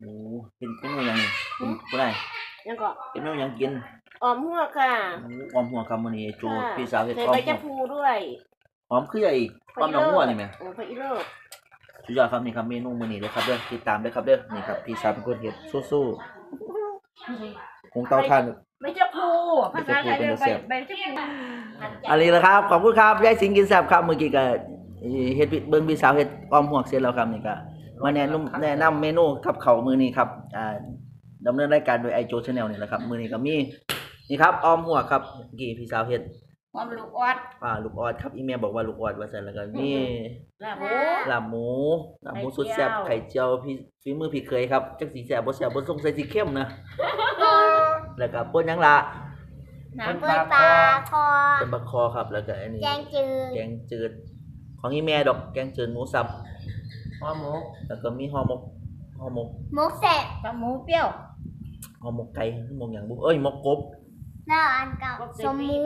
โอ้เป็นเป็นเมนูหยังนี่คุณคุณได้ยังก็เป็นเมนูหยังกินออมหัวค่ะโอ้ออมหัวคำมื้อนี้โจค่ะพี่สาวเฮ็ดใส่ออใบมหัชะวพูด้วยหอมคือไอ้ออมหนองหัวนี่แหมโอ้พระอีเลิศสุดยอดครับนี่ครับเมนูมื้อนี้เด้อครับเด้อติดตามเด้อครับเด้อนี่ครับพี่สาวเป็นคนเฮ็ดสู้ๆคงเตาถ่านใบชะพูภาษาไทยเรียกใบใบชะพูอันนี้แหละครับขอบคุณครับยายสิงห์กินแซ่บครับเมื่อกี้ก็เฮ็ดเบิ่งพี่สาวเฮ็ดออมหวกเสร็จแล้วครับนี่ก็ มาแนะนำแนะนำเมนูกับเขาวมื้อนี้ครับอ่าดำเนินรายการโดยไอโจชาแนลนี่แหละครับ มื้อนี้ก็มีนี่ครับออมหวกครับเมื่อกี้พี่สาวเฮ็ดความลูกออดอ่าลูกออดครับอีเมลบอกว่าลูกออดว่าซั่นแล้วก็มีลาบหมูลาบหมูลาบหมูไข่สุดแซ่บเจียวไข่เจียวพี่ฝีมือพี่เคยครับจักสีแซ่บบ่แซ่บบ่สงสัยสิเข้มนะแล้วก็ป่นหยังล่ะน้ำเปิดปลาคอเป็นบักคอครับแล้วก็อันนี้แกงจืดแกงจืดของอีแม่ดอกแกงจืดหมูสับ ห่อหมกแล้วก็มีห่อหมกห่อหมกหมุกเสร็จกับหมูเปรี้ยวห่อหมกไก่หมกอย่างบุเอ้ยหมกกบแล้วอันเก่าสมหมู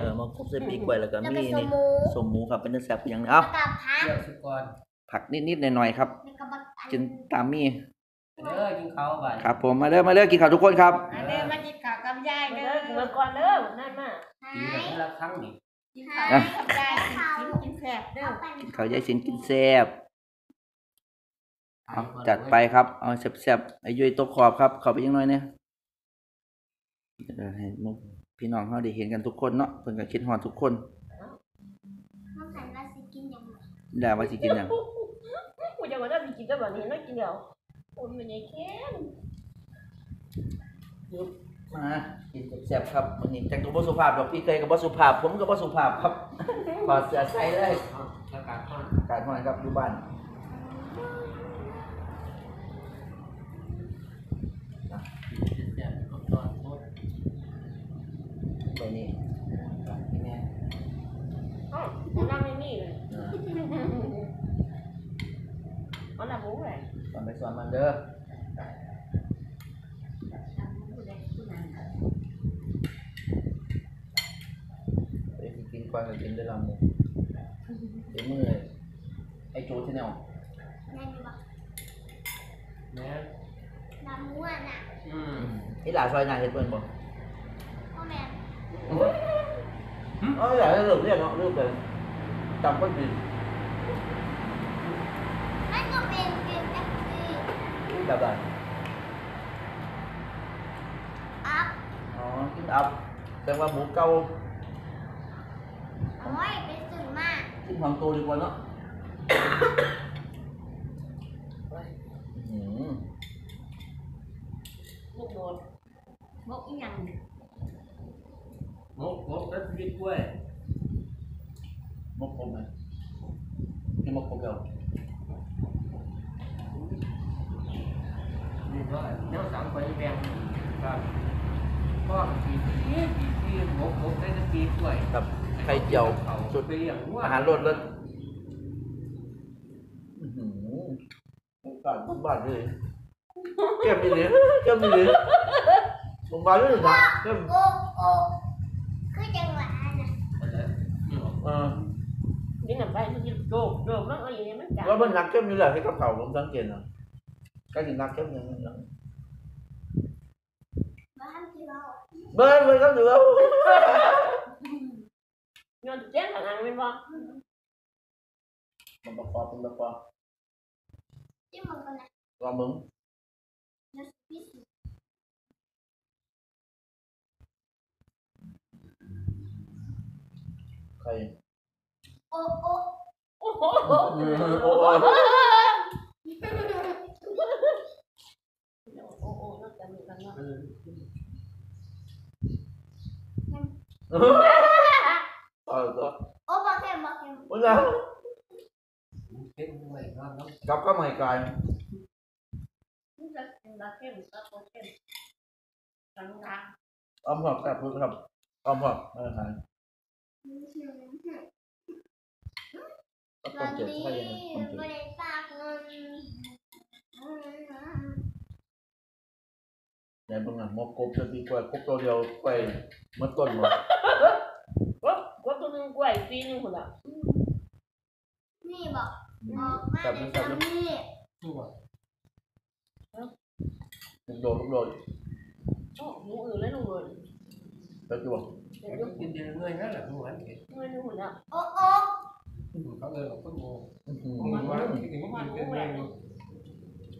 เออหมกกบใส่ปีกไว้แล้วก็แล้วมีก็สมนี่หมูสมหมูครับเป็นเนื้อแซ่บอย่างหนึงเอ้าแล้วก็พักเที่ยวสุกรผักนิดๆหน่อยๆครับแล้วก็บักอันกินตามมีเด้อกินข้าวบ่ายครับผมมาเด้อมาเด้อกินข้าวทุกคนครับ อันนี้มากินข้าวกับยายเด้อกินก่อนเด้อนั่นมากินกันทีละครั้งนี่ กินข้าวกับยายกินกินแซ่บเด้อเอาไปกินข้าวยายสินกินแซ่บ เอาจัดไปครับ เอาแซ่บๆไอ้ยุ้ยตกขอบครับ ขอไปยังน้อยเนี่ยเดี๋ยวให้หมู่พี่น้องเขาได้เห็นกันทุกคนเนาะเพิ่นก็คิดฮอดทุกคนน้องหันมาสิกินอย่างไรได้ว่าสิกินหยังกูจะว่าได้กินได้แบบนี้น้อยกินเดียวโอ้ยมันยังแข็งมากินแซ่บๆครับวันนี้จังตัวบ่สุภาพดอกพี่เคยก็บ่สุภาพ ผมก็บ่สุภาพครับขอดเสื้อใส่เลยเอาอากาศร้อนอากาศร้อนครับอยู่บ้าน salaman dah Để kinh quan người kinh để làm một Đến mười Anh chú thế nào? Nè Là muốn ăn ạ Ừ Ý là xoay này thì quên bỏ Không mẹ Ôi là được rồi, được rồi Chẳng có gì chữ đọc là ập ờ chữ ập xem qua một câu. Ôi cái sừng mà chữ hoàng tô đi quan đó một một một nhằng. Một một đất việt quê. Một cục này. Cái một cục đầu ไปแบ่งครับก็กี่ที่กี่ที่หมกหมกได้ก็กินกล้วยกับไข่เจียวเขาสุดไปเลี้ยงวัวอาหารรสเลยอื้อหือโอกาสบ้านเลยเก็บมีเหลือเก็บมีเหลือผมมาเลยนะเก็บโอ้โอ้คือจังหวะน่ะอะไรนี่หรอเออนี่น้ำไปมันกินโดดโดดแล้วอะไรอย่างเงี้ยมันจับแล้วมันนักเก็บมีเหลือให้กับเขาผมสังเกตนะก็ถึงนักเก็บอย่างนี้น bên mình không được không ngon chết thằng ăn bên con mình bật qua mình bật qua chứ mình còn này con bấm. Thầy. Ô ô. Ô ô. Ô ô ô 알았어. 오빠게 먹게. 올라. 잠깐만 이까. 엄마 없다 보자. 엄마. 아. 깜짝 놀랐어. ไหนบ้างอะมกกบจะดีกว่ากบตัวเดียวไปมันต้นหมดก็ก็ตัวนึงกล้วยปีนึงคนละนี่บอกบอกมาในตอนนี้ตัวลูกโดดลูกโดดโอ้หนูอื่นเลยหนูเลยไปจวงเดี๋ยวแต่ยุก็บกินเดือนเงินนั่นแหละทุกวันเเงินหนูเนี่ยโอ้โอ้ขาเออเขาก็โง่อื้อหือมันว่ากินกินมันกินหนูเดือนแหวเงิกน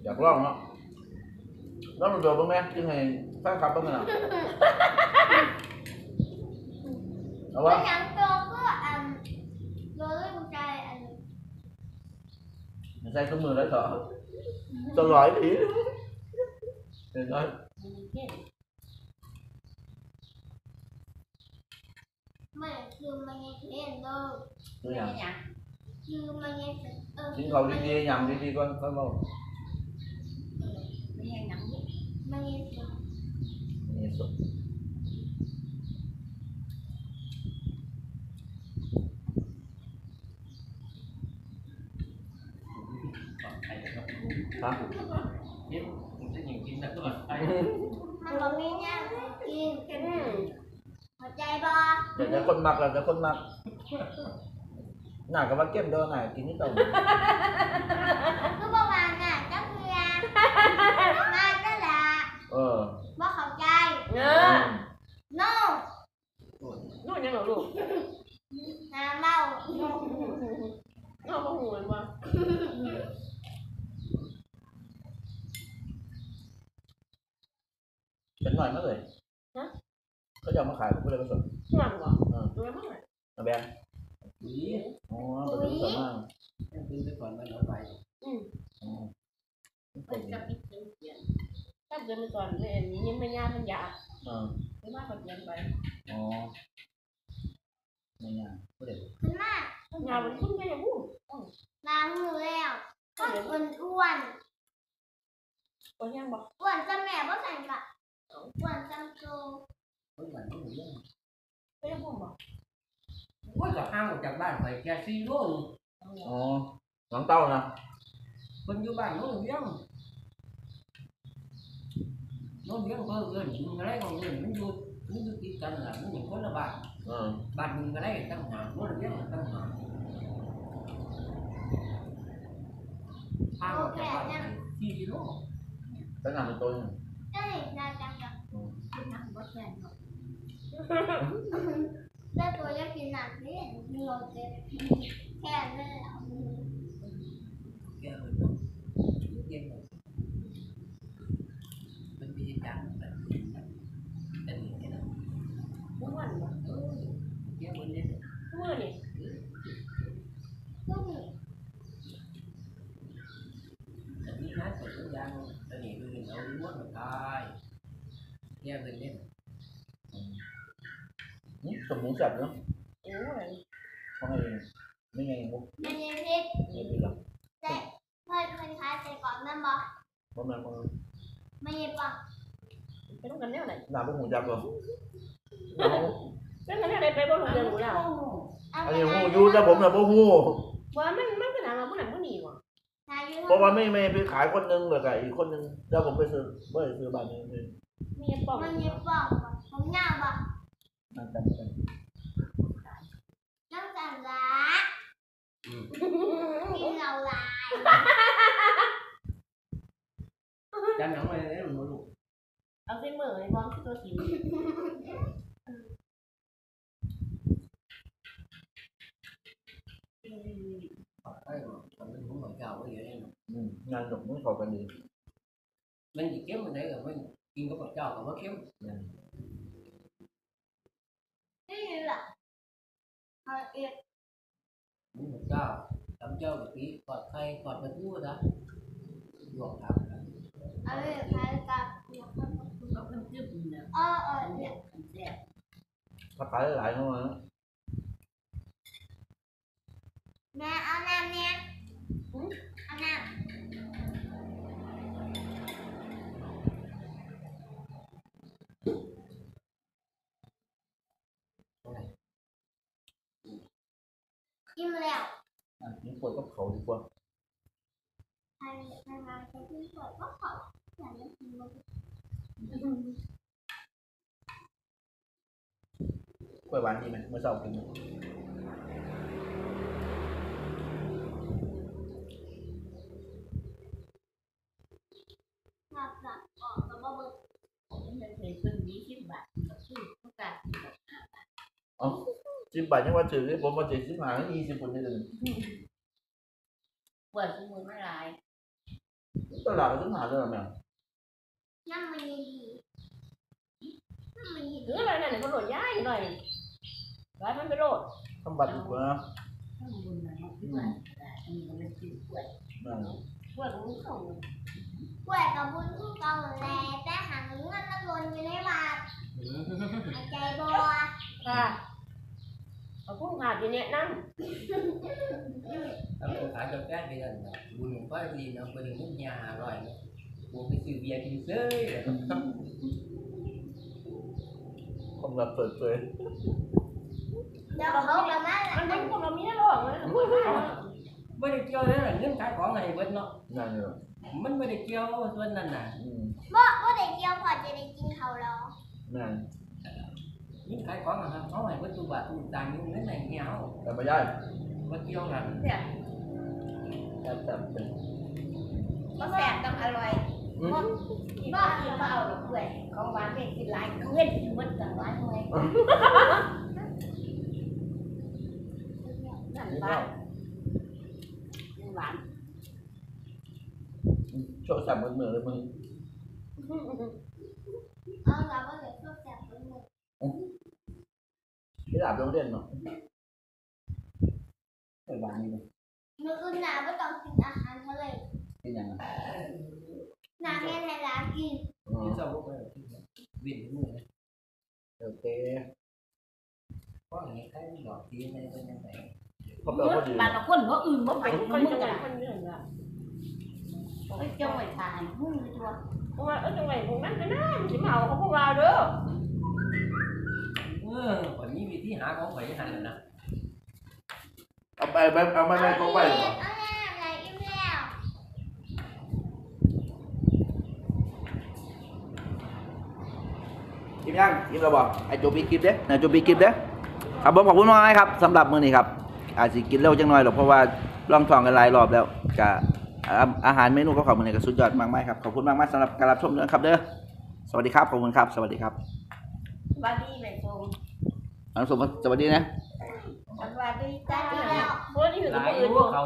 อยากลองเนาะ nó rồi đồ bông em chứ này phát khắp bông nào. Đâu quá? Mình sai có mưa đã thở Tôi gọi thì Đừng coi Mày chưa mày nghe thế đâu. Chưa nhầm Chưa mày nghe à? thế ờ, Chính cầu đi đi nhầm đi đi con con bông rồi. Hả biết mình sẽ nhìn kim thật rồi mình còn nghe nha. Kim một chai bo. Để cho con mặc là dạ, cho con mặc nào các bác kiếm đôi này kín cái tổng cứ bao bàn nè chắc kia mà đó là ờ. เก็บเด้อหน่ากินนี่ต่อก็บอกว่าน่ะจักเรียมาก็ละเออบอกเข้าใจเออือม no นู่นยังเหรอลูกน้ำเมาน้องก็หูมันว่าเป็นหน่อยมั้งเลยเขาจะเอามาขายผมก็เลยมาสดหลังเหรอเออดูแล้วมั้งมาแบงอุ้ยอ๋อเป็นสดมากกินไปก่อนมันเอาไปอืมอ๋อมันจะปิดเสียง ถ้าเดินไปก่อนเลยนี้ยังไม่ยากมันยาก เออ ไม่มากกว่าเดินไป อ๋อไม่ง่ายก็เด็ก ขึ้นมาย าวมันขึ้นไปอย่างนู้น ล้างมือแล้วก็อ้วนอ้วน ก็ยังบอก อ้วนจำแม่บ่ใส่ปะอ้วนจำโต คนหลังก็หนูยัง ก็ยังบอก ว่าจะห้างออกจากบ้านไปแค่สี่โล อ๋อหลังเต้านะ คนอยู่บ้านโน้นเลี้ยง nó biết có người những cái đấy còn người nó vô nó vô chỉ cần là nó những có là bạn. Bạn mình cái đấy tăng hòa, nó là biết là tăng hòa ăn rồi các bạn chi gì đó tăng hạng tôi đây là tăng hạng tăng bớt lên đây tôi đã kinh ngạc đấy ngồi cái, cái này là kia rồi. นะแต่ทุกอย่างอันนี้คือเอาล้วนมาตายแกบนเล่นนี่สมมุติจับเนาะโอ้ยเขาให้ไม่ไงมุกไมันยังพิษไม่เป็นหรอกแต่เพื่อนคนคล้ายใส่ก่อนนั่นบอกเพราะมันมันไม่ยังปังเป็นต้องกันแนวไหนหนาพวกหูจับหรอเป็นกันแนวไหนไปบ่รู้เรื่องรู้แล้วอาอันไปนี้หนหูอยู่แต่ผมน่ะพวกหูว่ามันมันเป็นอะไรมาผู้นั้นผู้นี้วะ เพราะว่าไม่ไม่ไปขายคนนึงเลยกับอีกคนนึงแล้วผมไปซื้อไม่ได้ซื้อบ้านนึงเลยมีปองมันยังปังผมหน้าบอกนั่นกันกันน้ำตาลละกินเราละจำหนังไว้เลยหนูลูกเอาเส้นมือในมองตัวสีไ vậy ừ, cũng muốn hộp đi mình chỉ kiếm mình đấy rồi mình kiếm có một trò còn mới kiếm. Ừ. Thế là à, thôi yên muốn một trò tắm trâu một tí còn khay còn bật mua đó ruộng thảo ở đây là phải cặp à, ờ ờ dạ. nó phải lại không ạ? Mẹ ăn ăn nha. Ăn Kim lèo À, những quầy khẩu đi qua Thầy, thầy mà khẩu Là những gì mà Quầy gì mà, mới sau kim เป็นเศษเป็นยี่สิบบาทก็ซื้อประกาศอ๋อสิบบาทยังว่าถือผมมาถือสิบห้ายี่สิบคนนี่เลยปวดสมุนไม่ลายตลาดก็สิบห้าเลยแม่น้ำมันดีน้ำมันดีหรืออะไรนั่นเขาโหลดย้ายหน่อยร้อยมันไปโหลดทำบัตรดีกว่าข้างบนนะที่ว่าอันนี้มันเป็นปวดแม่นปวดรู้เขา กล้วยกับบุญคู่เก่าแลแต่หางเงินน้ำลนอยู่ในบาทหายใจบัวค่ะเขาพูดขาดอยู่เนี่ยนั่งทำตัวขายกาแฟไปกันบุญหลวงพ่อดีนะคนหนึ่งมุกยาอร่อยกูไปซื้อเบียร์กินเซ้ยความลับเปิดเผยเดี๋ยวเขาประมาณมันเป็นคนเรามีหรอกนะไม่ได้เกี่ยวเลยเรื่องขายของไงเบิดเนาะนั่นเลย มันไม่ได้เกี่ยวส่วนนั้นน่ะอืมบ่บ่ได้เกี่ยวพอจะได้กินเขาหรอนั่นยิ่งขายของอะครับเขาให้เบิดตัวบาทตัวตังค์อยู่นั่นไหนเงี้ยวแต่ไม่ได้มาเกี่ยวกันเนี่ยแต่แต่เป็นก็แสบต้องอร่อยอืมที่บ้านที่บ้านเอาเพื่อนของหวานเด็กกินหลายเพื่อนมันกับหวานทำไมนั่นนี่บ้าเโชว์สับมือมือเลยมึง เอาเราก็เลยชอบแซ่บเป็นหมด ที่ดาบโรงเรียนเนาะไปบ้านนี่เลย มื้ออื่นน่ะบ่ต้องกินอาหารทะเล เป็นยังไง น้ำแม่ให้ร้านกิน อ๋อ ที่ชอบพวกมันวิ่งมือ โอเค เพราะอย่างนี้ใครหลอกทีในเป็นยังไง พบเราพอดี บางคนก็อื่นก็ไปคนจังหวัดคนอื่นอ่ะ ไอ้จังหวัดทานมึงตัวเพราะว่าเออจังหวัดพวกนั้นก็น่าสิเมาเขาพวกเราเด้อเออวันนี้วิธีหาของไปหันนะเอาไปแบบเอามาไปก็ไปเอาแน่อะไรอิ่มแล้วกินยังกินเราบอกไอ้โจบีกินเด้นะโจบีกินเด้ครับผมขอบคุณมากครับสำหรับมื้อนี้ครับ อาจสิกินเร็วจังหน่อยหรอกเพราะว่าลองท้องกันหลายรอบแล้วก็อา อาหารเมนูของเขามื้อนี้ก็สุดยอดมากมายครับขอบคุณมากมากๆสำหรับการรับชมนะครับเด้อสวัสดีครับขอบคุณครับ สวัสดีครับบ้านนี้แม่ทรงอนุสมสวัสดีนะสวัสดีจ้าเพราะนี่อยู่หกับลายคนอื่นพวกเขา